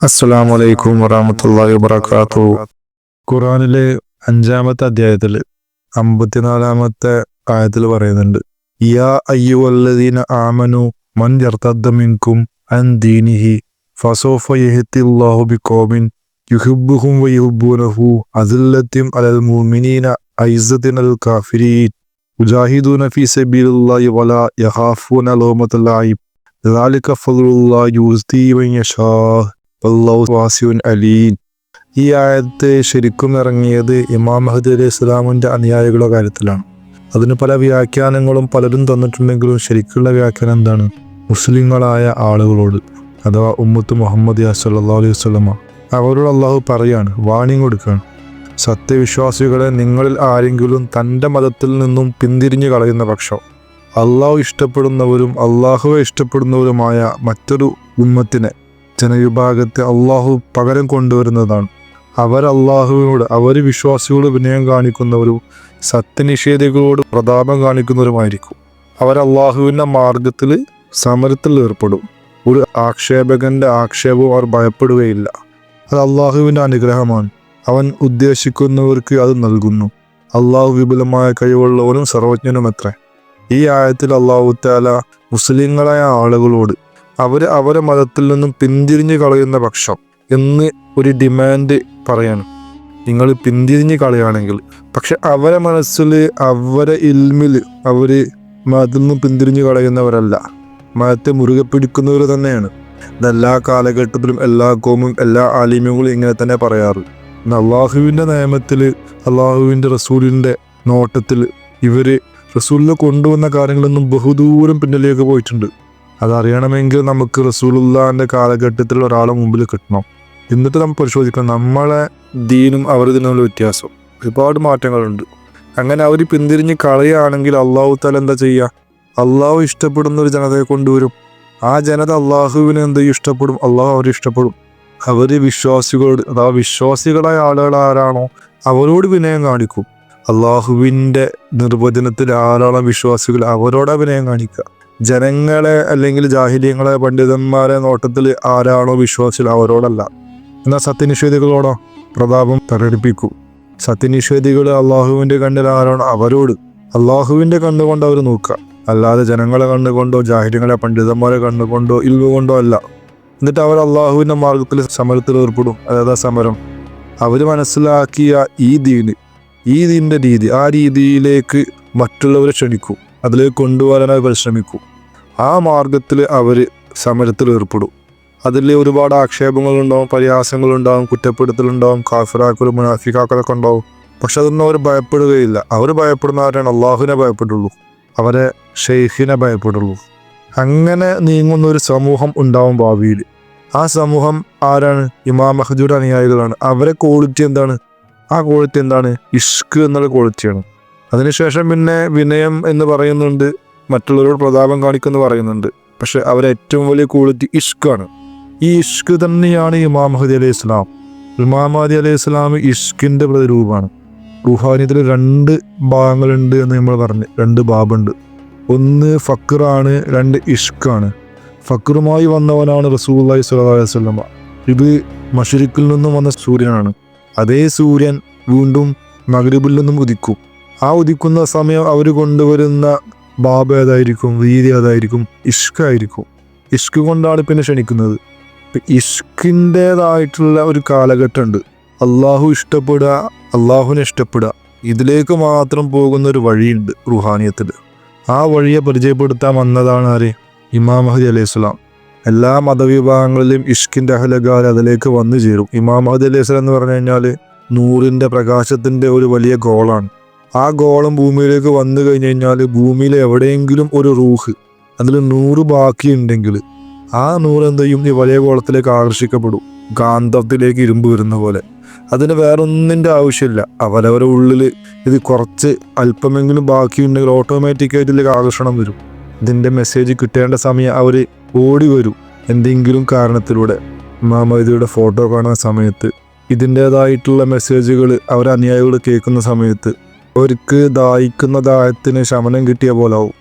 അസ്സലാമു അലൈക്കും വറഹമത്തല്ലാഹി വബറകാത്തു ഖുറാനിലെ അഞ്ചാമത്തെ അധ്യായത്തിൽ അമ്പത്തിനാലാമത്തെ ആയത്തിൽ പറയുന്നുണ്ട് യാ അയ്യുവല്ലദീന ആമനു മൻ യർത്തദ്ദ മിൻകും അൻ ദീനിഹി ഫസോഫ യഹ്തില്ലാഹു ബിഖൗമിൻ യുഹിബ്ബുഹും വയുഹിബ്ബൂനഹു അസില്ലത്തിൻ അലൽ മുഅ്മിനീന ഐസത്തിൻ അൽ കാഫിരീൻ മുജാഹിദൂന ഫീ സബീലില്ലാഹി വലാ യഖാഫൂന ലൗമത്തൽ ലായിബ് ذلك فضل الله يؤتيه من يشاء വാസിയുൻ അലീൻ ഈ ആയത്ത് ശരിക്കും ഇറങ്ങിയത് ഇമാം മഹദി അലി ഇസ്ലാമിന്റെ അനുയായികളുടെ കാര്യത്തിലാണ്. അതിന് പല വ്യാഖ്യാനങ്ങളും പലരും തന്നിട്ടുണ്ടെങ്കിലും ശരിക്കുള്ള വ്യാഖ്യാനം എന്താണ്? മുസ്ലിങ്ങളായ ആളുകളോട് അഥവാ ഉമ്മത്ത് മുഹമ്മദ് സല്ലാ അലൈഹി വസ്ലമ അവരോട് അള്ളാഹു പറയാണ് വാണിംഗ് കൊടുക്കുകയാണ്. സത്യവിശ്വാസികളെ നിങ്ങളിൽ ആരെങ്കിലും തന്റെ മതത്തിൽ നിന്നും പിന്തിരിഞ്ഞു കളയുന്ന പക്ഷം അള്ളാഹു ഇഷ്ടപ്പെടുന്നവരും അള്ളാഹുവെ ഇഷ്ടപ്പെടുന്നവരുമായ മറ്റൊരു ഉമ്മത്തിനെ ജനവിഭാഗത്തെ അള്ളാഹു പകരം കൊണ്ടുവരുന്നതാണ്. അവർ അള്ളാഹുവിനോട് അവർ വിശ്വാസികളോട് വിനയം കാണിക്കുന്നവരും സത്യനിഷേധികളോട് പ്രതാപം കാണിക്കുന്നവരുമായിരിക്കും. അവർ അള്ളാഹുവിന്റെ മാർഗത്തിൽ സമരത്തിൽ ഏർപ്പെടും. ഒരു ആക്ഷേപകന്റെ ആക്ഷേപവും അവർ ഭയപ്പെടുകയില്ല. അത് അള്ളാഹുവിന്റെ അനുഗ്രഹമാണ്. അവൻ ഉദ്ദേശിക്കുന്നവർക്ക് അത് നൽകുന്നു. അള്ളാഹു വിപുലമായ കഴിവുള്ളവനും സർവജ്ഞനും എത്ര ഈ ആയത്തിൽ അള്ളാഹു താല മുസ്ലിങ്ങളായ ആളുകളോട് അവർ അവരെ മതത്തിൽ നിന്നും പിന്തിരിഞ്ഞു കളയുന്ന പക്ഷം എന്ന് ഒരു ഡിമാൻഡ് പറയാണ്. നിങ്ങൾ പിന്തിരിഞ്ഞ് കളയുകയാണെങ്കിൽ പക്ഷെ അവരെ മനസ്സിൽ അവരെ ഇൽമിൽ അവർ മതത്തിൽ നിന്നും പിന്തിരിഞ്ഞു കളയുന്നവരല്ല. മതത്തെ മുറുകെ പിടിക്കുന്നവർ തന്നെയാണ്. ഇതെല്ലാ കാലഘട്ടത്തിലും എല്ലാ കോമും എല്ലാ ആലിമ്യങ്ങളും ഇങ്ങനെ തന്നെ പറയാറ്. അള്ളാഹുവിന്റെ നിയമത്തിൽ അള്ളാഹുവിന്റെ റസൂലിന്റെ നോട്ടത്തിൽ ഇവർ റസൂലിനെ കൊണ്ടുവന്ന കാര്യങ്ങളൊന്നും ബഹുദൂരം പിന്നിലേക്ക് പോയിട്ടുണ്ട്. അതറിയണമെങ്കിൽ നമുക്ക് റസൂലുള്ളാന്റെ കാലഘട്ടത്തിൽ ഒരാളെ മുമ്പിൽ കിട്ടണം. എന്നിട്ട് നമ്മൾ പരിശോധിക്കണം. നമ്മളെ ദീനും അവർ തമ്മിലുള്ള വ്യത്യാസം. ഒരുപാട് മാറ്റങ്ങളുണ്ട്. അങ്ങനെ അവർ പിന്തിരിഞ്ഞ് കളയുകയാണെങ്കിൽ അള്ളാഹു താല എന്താ ചെയ്യുക അള്ളാഹു ഇഷ്ടപ്പെടുന്ന ഒരു ജനതയെ കൊണ്ടുവരും. ആ ജനത അള്ളാഹുവിനെ എന്ത് ഇഷ്ടപ്പെടും. അള്ളാഹു അവരെ ഇഷ്ടപ്പെടും. അവർ വിശ്വാസികളോട് അഥവാ വിശ്വാസികളായ ആളുകൾ ആരാണോ അവരോട് വിനയം കാണിക്കും. അള്ളാഹുവിന്റെ നിർവചനത്തിൽ ആരാണോ വിശ്വാസികൾ അവരോട് വിനയം കാണിക്കുക. ജനങ്ങളെ അല്ലെങ്കിൽ ജാഹിര്യങ്ങളെ പണ്ഡിതന്മാരെ നോട്ടത്തിൽ ആരാണോ വിശ്വാസികൾ? അവരോടല്ല. എന്നാൽ സത്യനിഷേധികളോടോ? പ്രതാപം പ്രകടിപ്പിക്കൂ സത്യനിഷേധികൾ അള്ളാഹുവിന്റെ കണ്ണിൽ ആരാണോ? അവരോട്. അള്ളാഹുവിന്റെ കണ്ണുകൊണ്ട് അവർ നോക്കുക. അല്ലാതെ ജനങ്ങളെ കണ്ണുകൊണ്ടോ ജാഹിര്യങ്ങളെ പണ്ഡിതന്മാരെ കണ്ണുകൊണ്ടോ ഇൽവുകൊണ്ടോ അല്ല. എന്നിട്ട് അവർ അള്ളാഹുവിന്റെ മാർഗത്തിൽ സമരത്തിൽ ഏർപ്പെടും. അതായത് സമരം? അവർ മനസ്സിലാക്കിയ ഈ ദീന് ഈ ദീന്റെ രീതി ആ രീതിയിലേക്ക് മറ്റുള്ളവരെ ക്ഷണിക്കും. അതിലേക്ക് കൊണ്ടുവരാനായി പരിശ്രമിക്കും. ആ മാർഗത്തിൽ അവർ സമരത്തിൽ ഏർപ്പെടും. അതിൽ ഒരുപാട് ആക്ഷേപങ്ങളുണ്ടാവും പരിഹാസങ്ങളുണ്ടാവും കുറ്റപ്പെടുത്തലുണ്ടാവും കാഫിറാക്കലും മുനാഫിക്കാക്കലൊക്കെ ഉണ്ടാവും. പക്ഷെ അതൊന്നും അവർ ഭയപ്പെടുകയില്ല. അവർ ഭയപ്പെടുന്നവരാണ് അള്ളാഹുവിനെ ഭയപ്പെട്ടുള്ളൂ. അവരെ ഷെയ്ഖിനെ ഭയപ്പെടുള്ളൂ അങ്ങനെ നീങ്ങുന്ന ഒരു സമൂഹം ഉണ്ടാവും ഭാവിയിൽ. ആ സമൂഹം ആരാണ്? ഇമാം മഹജൂർ അനുയായികളാണ്. അവരെ ക്വാളിറ്റി എന്താണ്? ആ ക്വാളിറ്റി എന്താണ്? ഇഷ്ക് എന്നുള്ള ക്വാളിറ്റിയാണ്. അതിനുശേഷം പിന്നെ വിനയം എന്ന് പറയുന്നുണ്ട്. മറ്റുള്ളവരോട് പ്രതാപം കാണിക്കുന്നു പറയുന്നുണ്ട്. പക്ഷെ അവരെ ഏറ്റവും വലിയ ക്വാളിറ്റി ഇഷ്കാണ്. ഈ ഇഷ്ക് തന്നെയാണ് ഇമാം മഹദി അലൈഹി ഇസ്ലാം ഇമാം മഹദി അലൈഹി ഇസ്ലാം ഇഷ്കിന്റെ പ്രതിരൂപമാണ്. റുഹാനിയത്തിൽ രണ്ട് ഭാഗങ്ങളുണ്ട് എന്ന് നമ്മൾ പറഞ്ഞു. രണ്ട് ബാബുണ്ട്. ഒന്ന് ഫക്കറാണ് രണ്ട് ഇഷ്കാണ്. ഫക്കറുമായി വന്നവനാണ് റസൂല്ലായി അലൈഹി വസല്ലമ ഇത് മഷരിക്കിൽ നിന്നും വന്ന സൂര്യനാണ്. അതേ സൂര്യൻ വീണ്ടും മഗ്രിബിൽ നിന്നും ഉദിക്കും. ആ ഉദിക്കുന്ന സമയം അവർ കൊണ്ടുവരുന്ന ബാബ ഏതായിരിക്കും വീതി ഏതായിരിക്കും ഇഷ്കായിരിക്കും ഇഷ്ക് കൊണ്ടാണ് പിന്നെ ക്ഷണിക്കുന്നത്. ഇഷ്കിന്റെതായിട്ടുള്ള ഒരു കാലഘട്ടമുണ്ട്. അള്ളാഹു ഇഷ്ടപ്പെടുക അള്ളാഹുവിനെ ഇഷ്ടപ്പെടുക. ഇതിലേക്ക് മാത്രം പോകുന്ന ഒരു വഴിയുണ്ട് റുഹാനിയത്തിൽ. ആ വഴിയെ പരിചയപ്പെടുത്താൻ വന്നതാണ് ആര്? ഇമാം മഹദി അലൈഹി സ്വലാം. എല്ലാ മതവിഭാഗങ്ങളിലും ഇഷ്കിന്റെ അഹലകാർ അതിലേക്ക് വന്നു ചേരും. ഇമാം മഹദി അലൈഹി സ്വലാം എന്ന് പറഞ്ഞു കഴിഞ്ഞാൽ നൂറിന്റെ പ്രകാശത്തിന്റെ ഒരു വലിയ ഗോളാണ്. ആ ഗോളം ഭൂമിയിലേക്ക് വന്നു കഴിഞ്ഞു കഴിഞ്ഞാൽ ഭൂമിയിൽ എവിടെയെങ്കിലും ഒരു റൂഹ് അതിൽ നൂറ് ബാക്കിയുണ്ടെങ്കിൽ ആ നൂറ് എന്ത് ചെയ്യും? ഈ വലിയ ഗോളത്തിലേക്ക് ആകർഷിക്കപ്പെടും. ഗാന്ധത്തിലേക്ക് ഇരുമ്പ് വരുന്ന പോലെ. അതിന് വേറെ ഒന്നിന്റെ ആവശ്യമില്ല. അവരവരുടെ ഉള്ളിൽ ഇത് കുറച്ച് അല്പമെങ്കിലും ബാക്കിയുണ്ടെങ്കിൽ ഓട്ടോമാറ്റിക്കായിട്ട് ഇതിലേക്ക് ആകർഷണം വരും. ഇതിന്റെ മെസ്സേജ് കിട്ടേണ്ട സമയം അവർ ഓടി വരും. എന്തെങ്കിലും കാരണത്തിലൂടെ. മാമതിയുടെ ഫോട്ടോ കാണുന്ന സമയത്ത് ഇതിന്റേതായിട്ടുള്ള മെസ്സേജുകൾ അവരനുയായികൾ കേൾക്കുന്ന സമയത്ത് അവർക്ക് ദാഹിക്കുന്ന ദാഹത്തിന് ശമനം കിട്ടിയ പോലെ ആവും.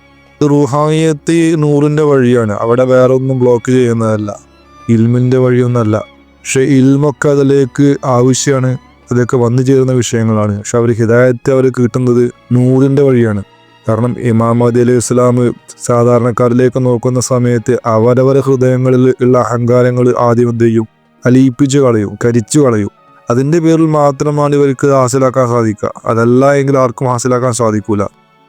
റുഹാനിയത്ത് നൂറിന്റെ വഴിയാണ്. അവിടെ വേറെ ഒന്നും ബ്ലോക്ക് ചെയ്യുന്നതല്ല. ഇൽമിന്റെ വഴിയൊന്നല്ല. പക്ഷെ ഇൽമൊക്കെ അതിലേക്ക് ആവശ്യമാണ് അതൊക്കെ വന്നു ചേരുന്ന വിഷയങ്ങളാണ്. പക്ഷെ അവർ ഹിദായത്തെ അവർ കിട്ടുന്നത് നൂറിന്റെ വഴിയാണ്. കാരണം ഇമാം അലി അലൈഹി ഇസ്ലാം സാധാരണക്കാരിലേക്ക് നോക്കുന്ന സമയത്ത് അവരവരെ ഹൃദയങ്ങളിൽ ഉള്ള അഹങ്കാരങ്ങൾ ആദ്യം എന്ത് ചെയ്യും? അലിയിപ്പിച്ച് കളയും കരിച്ചു കളയും. അതിന്റെ പേരിൽ മാത്രമാണ് ഇവർക്ക് ഹാസിലാക്കാൻ സാധിക്കുക. അതല്ല എങ്കിൽ ആർക്കും ഹാസിലാക്കാൻ സാധിക്കൂല.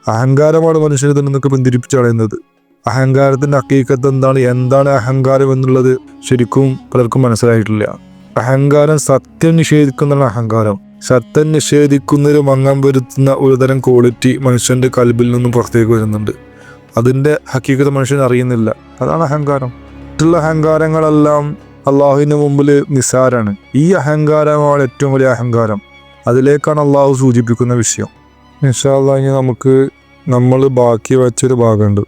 അഹങ്കാരമാണ് മനുഷ്യനെ തന്നെ നിന്നൊക്കെ പിന്തിരിപ്പിച്ച് കളയുന്നത്. അഹങ്കാരത്തിന്റെ അക്കീക്കത്ത് എന്താണ്? എന്താണ് അഹങ്കാരം എന്നുള്ളത് ശരിക്കും പലർക്കും മനസ്സിലായിട്ടില്ല. അഹങ്കാരം സത്യം നിഷേധിക്കുന്നതാണ് അഹങ്കാരം. സത്യം നിഷേധിക്കുന്നതിൽ മങ്ങം വരുത്തുന്ന ഒരുതരം ക്വാളിറ്റി മനുഷ്യന്റെ കൽബിൽ നിന്നും പുറത്തേക്ക് വരുന്നുണ്ട്. അതിന്റെ ഹക്കീക്കത്ത് മനുഷ്യൻ അറിയുന്നില്ല. അതാണ് അഹങ്കാരം. മറ്റുള്ള അഹങ്കാരങ്ങളെല്ലാം അള്ളാഹുവിന് മുമ്പിൽ നിസാരാണ്. ഈ അഹങ്കാരമാണ് ഏറ്റവും വലിയ അഹങ്കാരം. അതിലേക്കാണ് അള്ളാഹു സൂചിപ്പിക്കുന്ന വിഷയം. നിഷാല്ല ഇനി നമുക്ക് നമ്മൾ ബാക്കി വെച്ചൊരു ഭാഗമുണ്ട്.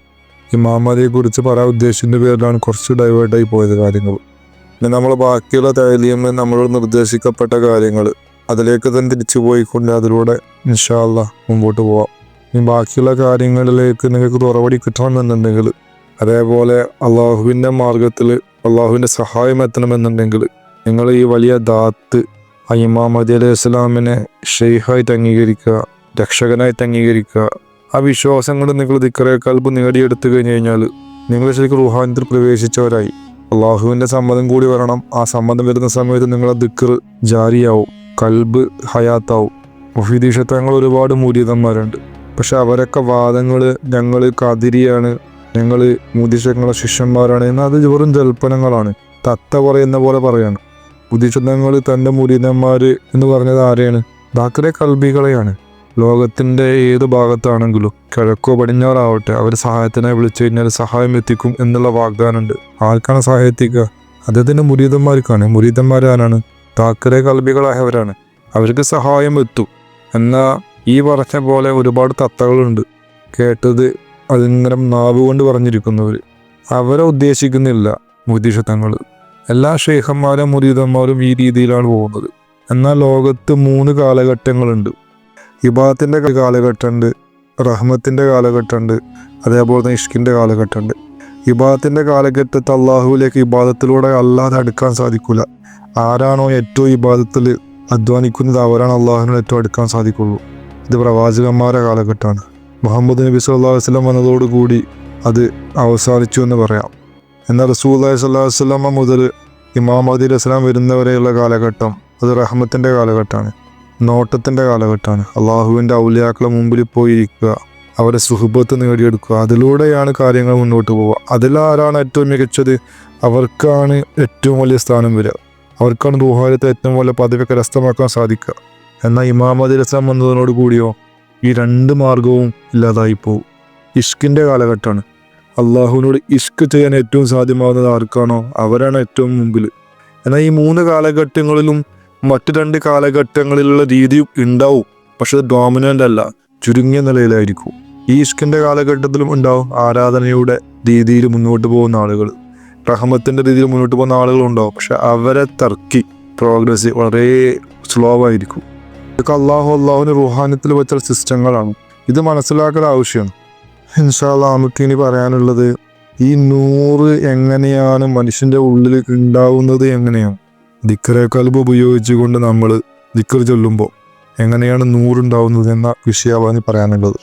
ഇമാമതിയെ കുറിച്ച് പറയാൻ ഉദ്ദേശിച്ചതിന്റെ പേരിലാണ് കുറച്ച് ഡൈവേർട്ടായി പോയത് കാര്യങ്ങൾ പിന്നെ നമ്മൾ ബാക്കിയുള്ള തൈലിയമ്മ നമ്മളോട് നിർദ്ദേശിക്കപ്പെട്ട കാര്യങ്ങൾ അതിലേക്ക് തന്നെ തിരിച്ചു പോയിക്കൊണ്ട് അതിലൂടെ നിഷാല്ല മുമ്പോട്ട് പോവാം. ഇനി ബാക്കിയുള്ള കാര്യങ്ങളിലേക്ക് നിങ്ങൾക്ക് തുറവടി കിട്ടണമെന്നുണ്ടെങ്കിൽ അതേപോലെ അള്ളാഹുവിന്റെ മാർഗത്തിൽ അള്ളാഹുവിന്റെ സഹായം എത്തണമെന്നുണ്ടെങ്കിൽ നിങ്ങൾ ഈ വലിയ ദാത്ത് ഇമാം മതി അലൈഹി ഇസ്ലാമിനെ ഷെയ്ഹായി അംഗീകരിക്കുക രക്ഷകനായിട്ട് അംഗീകരിക്കുക. ആ വിശ്വാസങ്ങൾ നിങ്ങൾ ദിക്കറേക്കാൽപ്പ് നേടിയെടുത്തു കഴിഞ്ഞു കഴിഞ്ഞാൽ നിങ്ങൾ ശരിക്കും റുഹാനത്തിൽ പ്രവേശിച്ചവരായി. അള്ളാഹുവിന്റെ സമ്മതം കൂടി വരണം. ആ സമ്മതം വരുന്ന സമയത്ത് നിങ്ങളെ ദിക്കർ ജാരിയാവും കൽബ് ഹയാത്താവും. മുഫീദീഷത്തങ്ങൾ ഒരുപാട് മുരീതന്മാരുണ്ട്. പക്ഷെ അവരൊക്കെ വാദങ്ങൾ ഞങ്ങൾ കതിരിയാണ്. ഞങ്ങൾ മുതിശങ്ങളെ ശിഷ്യന്മാരാണ് എന്നാൽ അത് വെറും ജൽപ്പനങ്ങളാണ്. തത്ത പറയുന്ന പോലെ പറയാണ്. മുതിശങ്ങൾ തന്റെ മുരീതന്മാർ എന്ന് പറഞ്ഞത് ആരെയാണ്? ദാക്കറെ കൽബികളെയാണ്. ലോകത്തിന്റെ ഏത് ഭാഗത്താണെങ്കിലും കിഴക്കോ പടിഞ്ഞാറാവട്ടെ അവർ സഹായത്തിനായി വിളിച്ചു കഴിഞ്ഞാൽ സഹായം എത്തിക്കും എന്നുള്ള വാഗ്ദാനമുണ്ട്. ആർക്കാണ് സഹായം എത്തിക്കുക? അദ്ദേഹത്തിന്റെ മുരീതന്മാർക്കാണ്. മുരീതന്മാരാരാണ് താക്കറെ കൽബികളായവരാണ്. അവർക്ക് സഹായം എത്തും. എന്നാൽ ഈ പറഞ്ഞ പോലെ ഒരുപാട് തത്തകളുണ്ട്. കേട്ടത് അതിങ്ങനെ നാവ് കൊണ്ട് പറഞ്ഞിരിക്കുന്നവർ അവരെ ഉദ്ദേശിക്കുന്നില്ല മുദീഷത്തങ്ങൾ എല്ലാ ഷെയ്ഖന്മാരും മുരീതന്മാരും ഈ രീതിയിലാണ് പോകുന്നത്. എന്നാൽ ലോകത്ത് മൂന്ന് കാലഘട്ടങ്ങളുണ്ട്. ഇബാത്തിന്റെ കാലഘട്ടമുണ്ട് റഹ്മത്തിന്റെ കാലഘട്ടമുണ്ട് അതേപോലെ തന്നെ ഇഷ്കിന്റെ കാലഘട്ടമുണ്ട്. ഇബാദത്തിന്റെ കാലഘട്ടത്തിൽ അള്ളാഹുവിലേക്ക് ഇബാദത്തിലൂടെ അല്ലാതെ അടുക്കാൻ സാധിക്കില്ല ആരാണോ ഏറ്റവും ഇബാദത്തിൽ അധ്വാനിക്കുന്നത് അവരാണ് അള്ളാഹുവിനോട് ഏറ്റവും അടുക്കാൻ സാധിക്കുള്ളൂ. ഇത് പ്രവാചകന്മാരുടെ കാലഘട്ടമാണ്. മുഹമ്മദ് നബി സല്ലാ വസ്ലം വന്നതോടുകൂടി അത് അവസാനിച്ചു എന്ന് പറയാം. എന്നാൽ റസൂൽ അലൈഹി സ്വല്ലാ വസ്ലമ മുതൽ ഇമാം അദി അസ്ലാം വരുന്നവരെയുള്ള കാലഘട്ടം അത് റഹ്മത്തിന്റെ കാലഘട്ടമാണ്. നോട്ടത്തിന്റെ കാലഘട്ടമാണ്. അള്ളാഹുവിന്റെ ഔലിയാക്കളെ മുമ്പിൽ പോയിരിക്കുക അവരെ സുഹൃബത്ത് നേടിയെടുക്കുക അതിലൂടെയാണ് കാര്യങ്ങൾ മുന്നോട്ട് പോവുക. അതിലാരാണ് ഏറ്റവും മികച്ചത്? അവർക്കാണ് ഏറ്റവും വലിയ സ്ഥാനം വരിക. അവർക്കാണ് ദുഹാരത്തെ ഏറ്റവും വലിയ പദവി കരസ്ഥമാക്കാൻ സാധിക്കുക. എന്നാൽ ഇമാമദ് അസ്ലാം വന്നതിനോട് കൂടിയോ ഈ രണ്ട് മാർഗവും ഇല്ലാതായി പോകും ഇഷ്കിന്റെ കാലഘട്ടമാണ്. അള്ളാഹുവിനോട് ഇഷ്ക് ചെയ്യാൻ ഏറ്റവും സാധ്യമാകുന്നത് ആർക്കാണോ അവരാണ് ഏറ്റവും മുമ്പിൽ എന്നാൽ ഈ മൂന്ന് കാലഘട്ടങ്ങളിലും മറ്റു രണ്ട് കാലഘട്ടങ്ങളിലുള്ള രീതി ഉണ്ടാവും. പക്ഷെ ഡോമിനന്റ് അല്ല ചുരുങ്ങിയ നിലയിലായിരിക്കും. ഈ ഇഷ്കിന്റെ കാലഘട്ടത്തിലും ഉണ്ടാവും ആരാധനയുടെ രീതിയിൽ മുന്നോട്ട് പോകുന്ന ആളുകൾ. റഹമത്തിന്റെ രീതിയിൽ മുന്നോട്ട് പോകുന്ന ആളുകളുണ്ടാവും പക്ഷെ അവരെ തർക്കി പ്രോഗ്രസ് വളരെ സ്ലോ ആയിരിക്കും. ഇതൊക്കെ അള്ളാഹു അള്ളാഹുവിന് റുഹാനത്തിൽ വെച്ച സിസ്റ്റങ്ങളാണ്. ഇത് മനസ്സിലാക്കൽ ആവശ്യമാണ് ഇൻഷാല്ല നമുക്ക് ഇനി പറയാനുള്ളത് ഈ നൂറ് എങ്ങനെയാണ് മനുഷ്യന്റെ ഉള്ളിൽ ഉണ്ടാവുന്നത് എങ്ങനെയാണ്? ദിക്കറെ കൽബ് ഉപയോഗിച്ചുകൊണ്ട് നമ്മൾ ദിക്കർ ചൊല്ലുമ്പോൾ എങ്ങനെയാണ് നൂറുണ്ടാവുന്നത് എന്ന വിഷയമാണ് പറയാനുള്ളത്.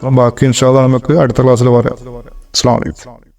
അപ്പം ബാക്കി ഇൻഷാല്ല നമുക്ക് അടുത്ത ക്ലാസ്സിൽ പറയാം. അസ്സാം വലൈക്കും